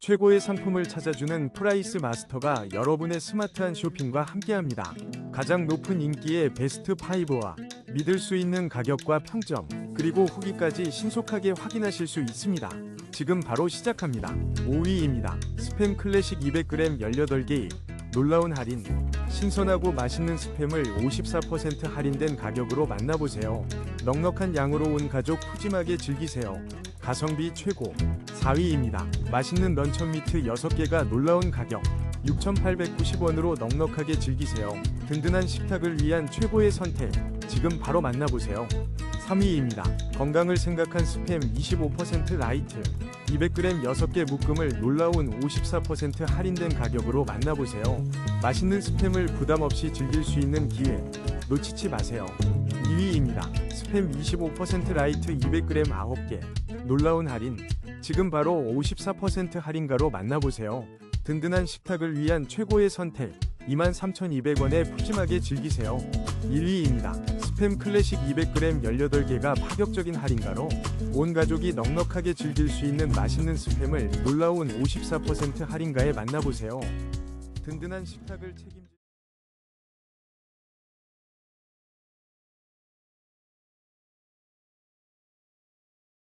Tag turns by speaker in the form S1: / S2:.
S1: 최고의 상품을 찾아주는 프라이스 마스터가 여러분의 스마트한 쇼핑과 함께합니다. 가장 높은 인기의 베스트 5와 믿을 수 있는 가격과 평점, 그리고 후기까지 신속하게 확인하실 수 있습니다. 지금 바로 시작합니다. 5위입니다. 스팸 클래식 200g 18개의 놀라운 할인. 신선하고 맛있는 스팸을 54% 할인된 가격으로 만나보세요. 넉넉한 양으로 온 가족 푸짐하게 즐기세요. 가성비 최고. 4위입니다. 맛있는 런천 미트 6개가 놀라운 가격. 6,890원으로 넉넉하게 즐기세요. 든든한 식탁을 위한 최고의 선택. 지금 바로 만나보세요. 3위입니다. 건강을 생각한 스팸 25% 라이트. 200g 6개 묶음을 놀라운 54% 할인된 가격으로 만나보세요. 맛있는 스팸을 부담 없이 즐길 수 있는 기회. 놓치지 마세요. 2위입니다. 스팸 25% 라이트 200g 9개. 놀라운 할인. 지금 바로 54% 할인가로 만나보세요. 든든한 식탁을 위한 최고의 선택. 23,200원에 푸짐하게 즐기세요. 1위입니다. 스팸 클래식 200g 18개가 파격적인 할인가로 온 가족이 넉넉하게 즐길 수 있는 맛있는 스팸을 놀라운 54% 할인가에 만나보세요. 든든한 식탁을 책임